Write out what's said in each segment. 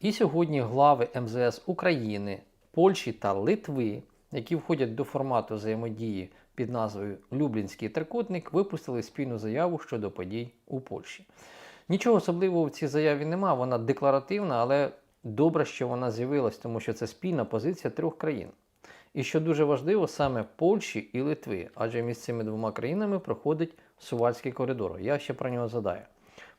І сьогодні глави МЗС України, Польщі та Литви, які входять до формату взаємодії під назвою Люблінський трикутник, випустили спільну заяву щодо подій у Польщі. Нічого особливого в цій заяві нема, вона декларативна, але добре, що вона з'явилась, тому що це спільна позиція трьох країн. І що дуже важливо, саме Польщі і Литви, адже між цими двома країнами проходить Сувальський коридор. Я ще про нього згадаю.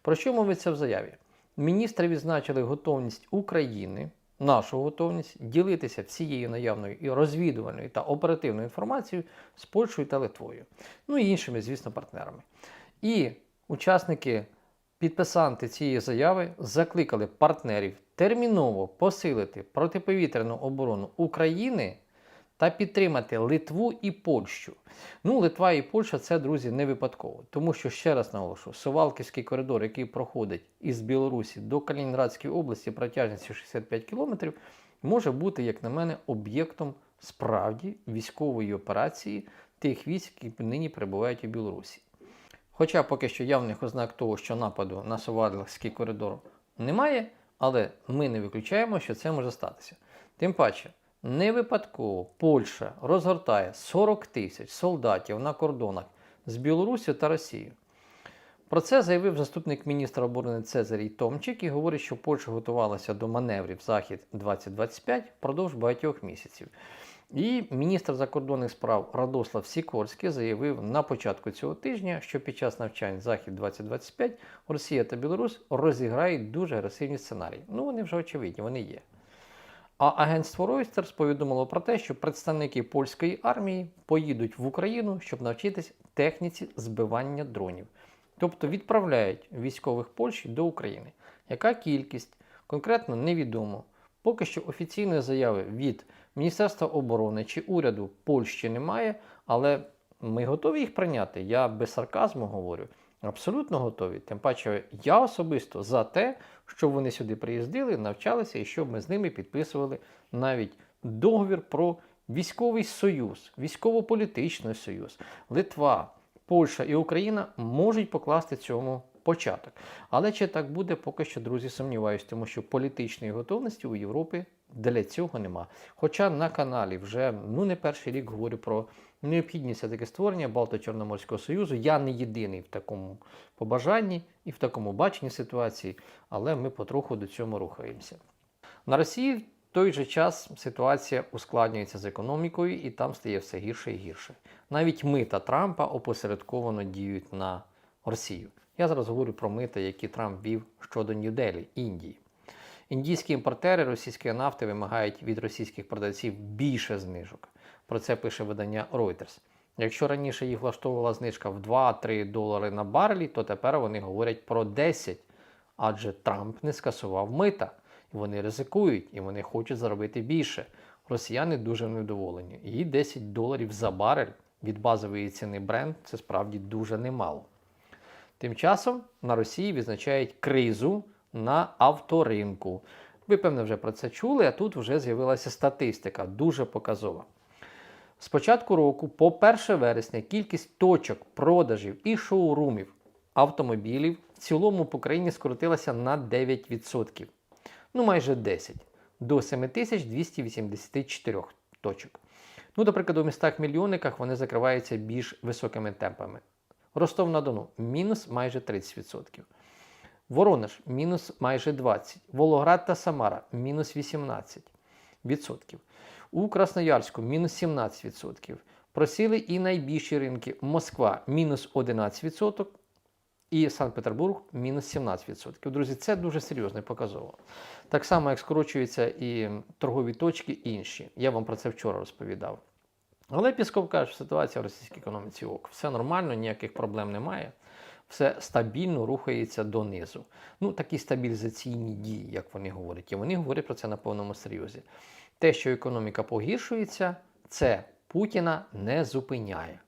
Про що мовиться в заяві? Міністри відзначили готовність України, нашу готовність ділитися всією наявною і розвідувальною та оперативною інформацією з Польщею та Литвою, ну і іншими, звісно, партнерами. І учасники, підписанти цієї заяви закликали партнерів терміново посилити протиповітряну оборону України та підтримати Литву і Польщу. Ну, Литва і Польща це, друзі, не випадково. Тому що, ще раз наголошу, Сувалківський коридор, який проходить із Білорусі до Калінінградської області протяжністю 65 кілометрів, може бути, як на мене, об'єктом справді військової операції тих військ, які нині перебувають у Білорусі. Хоча поки що явних ознак того, що нападу на Сувалківський коридор немає, але ми не виключаємо, що це може статися. Тим паче, не випадково Польща розгортає 40 тисяч солдатів на кордонах з Білорусі та Росією. Про це заявив заступник міністра оборони Цезарій Томчик і говорить, що Польща готувалася до маневрів Захід 2025 впродовж багатьох місяців. І міністр закордонних справ Радослав Сікорський заявив на початку цього тижня, що під час навчань Захід 2025 Росія та Білорусь розіграють дуже агресивні сценарії. Ну, вони вже очевидні, вони є. А агентство Reuters повідомило про те, що представники польської армії поїдуть в Україну, щоб навчитись техніці збивання дронів. Тобто відправляють військових Польщі до України. Яка кількість? Конкретно невідомо. Поки що офіційної заяви від Міністерства оборони чи уряду Польщі немає, але ми готові їх прийняти. Я без сарказму говорю. Абсолютно готові. Тим паче, я особисто за те, щоб вони сюди приїздили, навчалися і щоб ми з ними підписували навіть договір про військовий союз, військово-політичний союз. Литва, Польща і Україна можуть покласти цьому початок. Але чи так буде, поки що, друзі, сумніваюся, тому що політичної готовності у Європі для цього нема. Хоча на каналі вже ну не перший рік говорю про необхідність таке створення Балто-Чорноморського союзу. Я не єдиний в такому побажанні і в такому баченні ситуації, але ми потроху до цього рухаємося. На Росії в той же час ситуація ускладнюється з економікою, і там стає все гірше і гірше. Навіть мита Трампа опосередковано діють на Росію. Я зараз говорю про мита, які Трамп вів щодо Нью-Делі, Індії. Індійські імпортери російської нафти вимагають від російських продавців більше знижок. Про це пише видання Reuters. Якщо раніше їх влаштовувала знижка в 2-3 долари на барелі, то тепер вони говорять про 10, адже Трамп не скасував мита. І вони ризикують, і вони хочуть заробити більше. Росіяни дуже невдоволені. І 10 доларів за барель від базової ціни бренд це справді дуже немало. Тим часом на Росії відзначають кризу на авторинку. Ви, певно, вже про це чули, а тут вже з'явилася статистика, дуже показова. З початку року, по 1 вересня, кількість точок продажів і шоурумів автомобілів в цілому по країні скоротилася на 9%. Ну, майже 10 до 7284 точок. Ну, наприклад, у містах-мільйонниках вони закриваються більш високими темпами. Ростов-на-Дону мінус майже 30%. Воронеж мінус майже 20%. Волоград та Самара мінус 18%. У Красноярську мінус 17%. Просіли і найбільші ринки Москва мінус 11%. І Санкт-Петербург мінус 17%. Друзі, це дуже серйозно показово. Так само, як скорочуються і торгові точки інші. Я вам про це вчора розповідав. Але Пісков каже, що ситуація в російській економіці ок. Все нормально, ніяких проблем немає. Все стабільно рухається донизу. Ну, такі стабілізаційні дії, як вони говорять. І вони говорять про це на повному серйозі. Те, що економіка погіршується, це Путіна не зупиняє.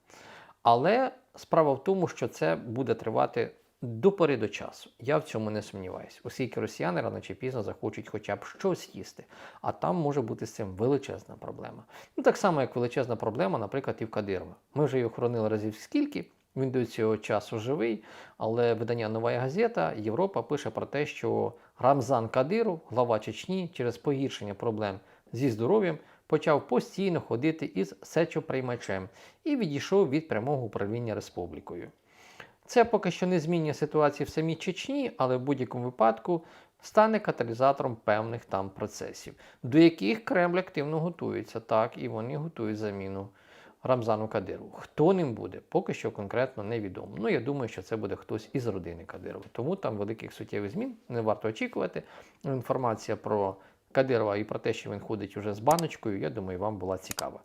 Але справа в тому, що це буде тривати до пори до часу. Я в цьому не сумніваюся, оскільки росіяни рано чи пізно захочуть хоча б щось їсти, а там може бути з цим величезна проблема. Ну так само, як величезна проблема, наприклад, і в Кадирова. Ми вже її охоронили разів скільки, Він до цього часу живий, але видання Нова газета Європа пише про те, що Рамзан Кадиров, глава Чечні, через погіршення проблем зі здоров'ям почав постійно ходити із сечоприймачем і відійшов від прямого управління республікою. Це поки що не змінює ситуацію в самій Чечні, але в будь-якому випадку стане каталізатором певних там процесів, до яких Кремль активно готується. Так, і вони готують заміну Рамзану Кадирову. Хто ним буде, поки що конкретно невідомо. Ну, я думаю, що це буде хтось із родини Кадирова. Тому там великих суттєвих змін не варто очікувати. Інформація про Кадирова і про те, що він ходить уже з баночкою, я думаю, вам була цікава.